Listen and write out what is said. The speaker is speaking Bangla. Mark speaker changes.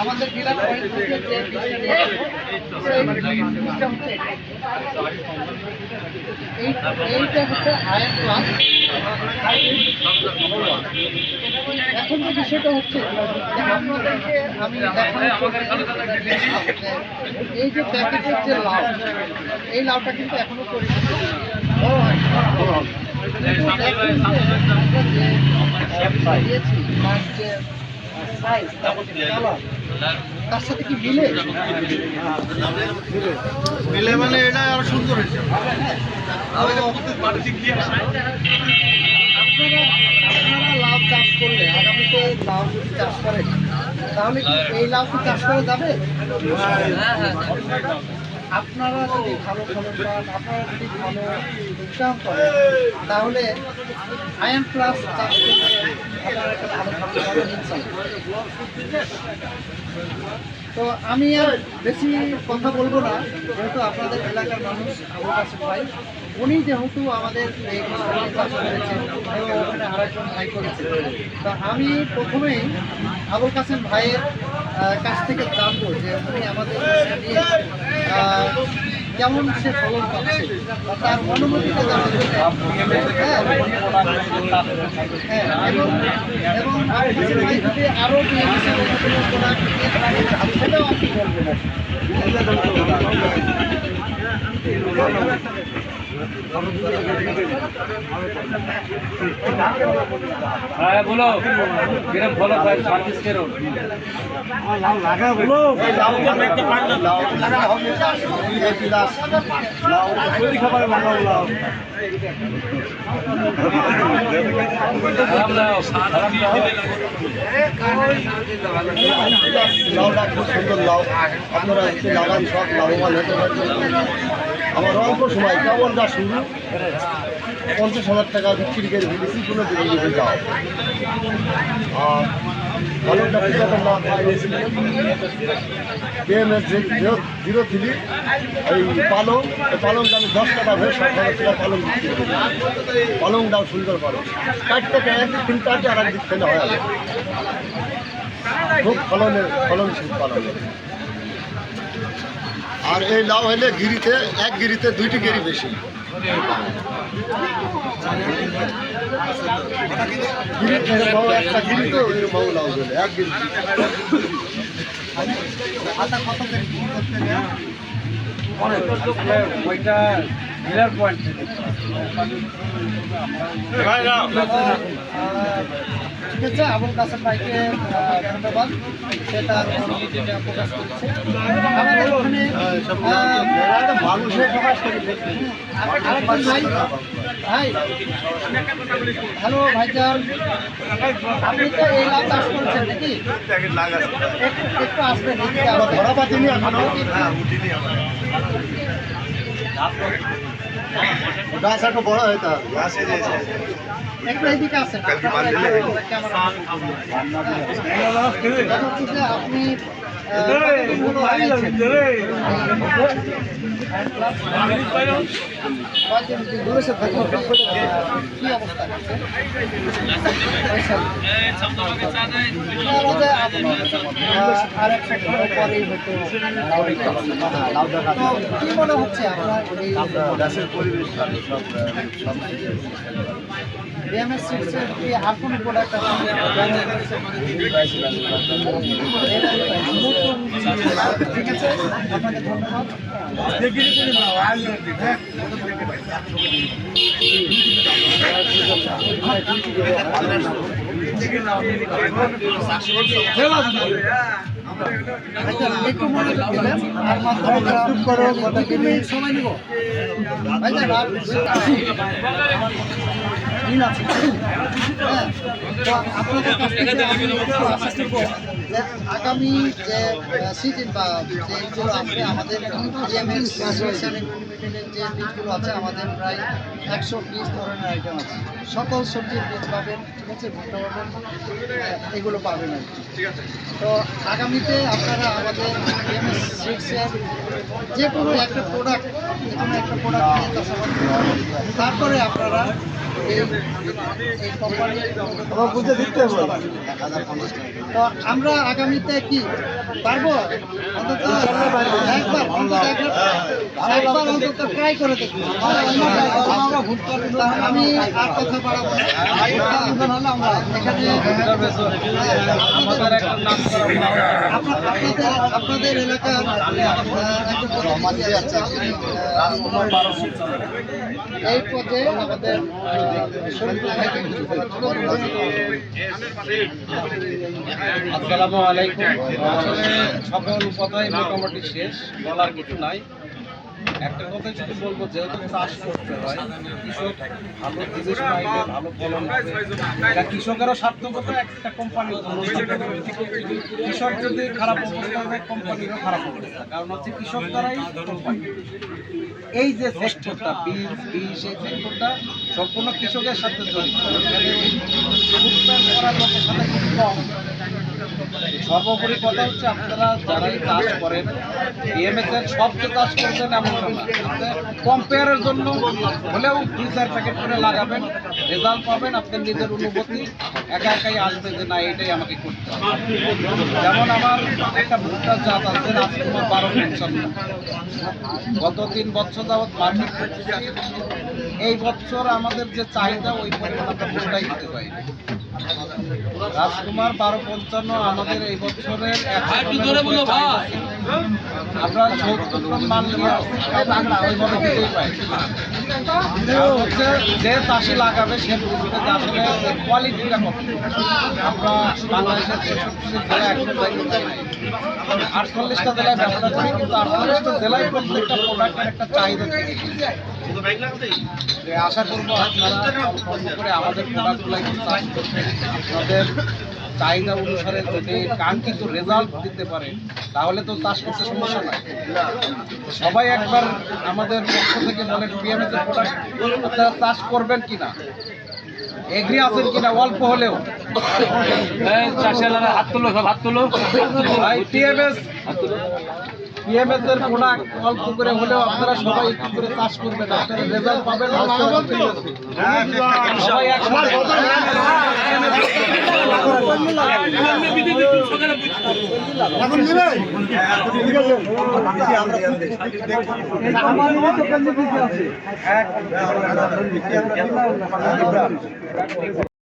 Speaker 1: আমাদের এই এইটা হচ্ছে আয়ন প্লাস এখন যে বিষয়টা হচ্ছে আপনাদেরকে আমি এই যে প্যাকেটের যে লাউ এই লাউটা কিন্তু এখনও পরিচিত দিয়েছি সাইজ তার সাথে কি মিলে?
Speaker 2: মিলে মানে এটা আরও সুন্দর হয়েছে।
Speaker 1: আপনারা লাউ চাষ করলে আগামীতে লাউ যদি চাষ করেন তাহলে কি এই কি চাষ করা যাবে? আপনারা যদি ভালো ফলন পান আপনারা যদি ভালো ইনকাম করেন তাহলে আইএম প্লাস। তো আমি আর বেশি কথা বলব না, যেহেতু আপনাদের এলাকার মানুষ আমার কাছে ভাই উনি যেহেতু আমাদের সবজি করেছেন আরেকজন ভাই করেছে তো আমি প্রথমেই আবুল কাসেম ভাইয়ের কাছ থেকে জানব যে উনি আমাদের কেমন সে ফলন পাচ্ছে তার অনুমতিটা জানা দরকার হ্যাঁ এবং এবং আরও সেটাও আপনি বলবেন।
Speaker 3: হ্যাঁ বলো। কিরম ফলো ভাই সার্ভিস কেরো নাও
Speaker 2: লাউটা খুব সুন্দর, লাউ। আপনারা একটু লাগান, সব লাভবান আমার অল্প সময় কেমন যা শুরু, পঞ্চাশ হাজার টাকা বিক্রি করে ফেলেছি, কোনো বিক্রি করে যাও আর ভালোটা জিরো থ্রি, এই পালং পালংটা আমি দশ টাকা ষাট হাজার টাকা পালং বিক্রি করি। সুন্দর পালং। চার টাকা একদিক তিন চারটে আর একদিক ফেলে হয়। খুব ফলনের ফলনশীল পালন আর এই লাউ হলে গিরিতে এক গিরিতে দুইটি গিরি বেশি। একটা গিরি তো লাউ হলে এক গিরি
Speaker 3: ডিলার পয়েন্ট থেকে।
Speaker 1: ঠিক আছে আবুল কাসেম ভাইকে ধন্যবাদ। সে তার অনুভূতিটা প্রকাশ করেছে। আমাদের ওখানে
Speaker 2: মানুষের প্রকাশ করে
Speaker 1: ভাই। ভাই। হ্যালো ভাইজান। আপনি তো এই লাভ চাষ করছেন নাকি? একটু আসবেন।
Speaker 2: ধরা এখনও গাছ একটু বড় হইতে হবে
Speaker 1: একটু এদিকে আসেন। আপনারা একটু ক্যামেরা। দেখা হচ্ছে যে আপনি আর এক পরেই হয়তো কি মনে হচ্ছে আপনার
Speaker 2: পরিবেশ সব
Speaker 1: বিএমএস সিক্সের কি আর কোনো প্রোডাক্ট আছে? ঠিক আছে আপনাকে ধন্যবাদ একটু মনে আর মাত্র সময় নিব। আছে হ্যাঁ তো আপনাদের কাছ থেকে আমি একটু আশা করব যে আগামী যে সিজন বা যেগুলো আসবে আমাদের অ্যাসোসিয়েশন লিমিটেডের যে বীজগুলো আছে আমাদের প্রায় একশো বিশ ধরনের আইটেম আছে। সকল সবজির বীজ পাবেন ঠিক আছে? ভুট্টা পাবেন এগুলো পাবেন আর কি। তো আগামীতে আপনারা আমাদের সিক্সের যে কোনো একটা প্রোডাক্ট যে কোনো একটা প্রোডাক্ট নিয়ে চাষাবাদ তারপরে আপনারা তো আমরা আগামীতে কি পারব? অন্তত ট্রাই করে আমি আর কথা বাড়াবো আপনাদের আপনাদের এলাকার এই পথে আমাদের
Speaker 3: আসসালামু আলাইকুম। সকল কথাই মোটামুটি শেষ বলার কিছু নাই। একটা কথাই শুধু বলব যেহেতু চাষ করতে হয় কৃষক ভালো জিনিস পাইলে ভালো ফলন হবে কৃষকেরও একটা কোম্পানি কৃষক যদি খারাপ অবস্থা হয় কোম্পানিরও খারাপ অবস্থা। কারণ হচ্ছে কৃষক দ্বারাই কোম্পানি এই যে সেক্টরটা বীজ বীজ এই সেক্টরটা সম্পূর্ণ কৃষকের সাথে জড়িত। করার লোকের সাথে খুব কম। সর্বোপরি কথা হচ্ছে আপনারা যারাই চাষ করেন এর সব যে চাষ করবেন এমন কম্পেয়ারের জন্য হলেও দুই চার প্যাকেট করে লাগাবেন রেজাল্ট পাবেন আপনার নিজের অনুভূতি একা একাই আসবে যে না, এটাই আমাকে করতে হবে। যেমন আমার একটা ভুট্টার জাত আছে, রাজকুমার বারো পঞ্চান্ন। গত তিন বছর যাবৎ মার্কেট এই বছর আমাদের যে চাহিদা, ওই পরিমাণ আমরা ভুট্টাই দিতে পারি। রাজকুমার বারো পঞ্চান্ন আমাদের এই বছরের। আমরা সত্তর ওইভাবে দিতেই পাই হচ্ছে যে চাষি লাগাবে সে বুঝবে যে আসলে কোয়ালিটিটা কত। আমরা বাংলাদেশের একশো আটচল্লিশটা জেলায় ব্যবসা করি কিন্তু আটচল্লিশটা জেলায় প্রত্যেকটা প্রোডাক্টের একটা চাহিদা থেকে। আশা করব আপনারা করে আমাদের প্রোডাক্টগুলো আপনাদের চাহিদা অনুসারে যদি কাঙ্ক্ষিত রেজাল্ট দিতে পারে, তাহলে তো চাষ করতে সমস্যা নাই। সবাই একবার আমাদের পক্ষ থেকে বলেন পিএমএস প্রোডাক্ট আপনারা চাষ করবেন কিনা? এগ্রি আছেন কিনা? অল্প হলেও।
Speaker 4: হাত তুলো সব হাত তুলো।
Speaker 3: পিএমএস পিএমএস এর প্রোডাক্ট অল্প করে হলেও আপনারা সবাই একটু করে চাষ করবেন। আপনারা রেজাল্ট পাবেন। সবাই একসাথে
Speaker 2: এখন নিবে ঠিক আছে।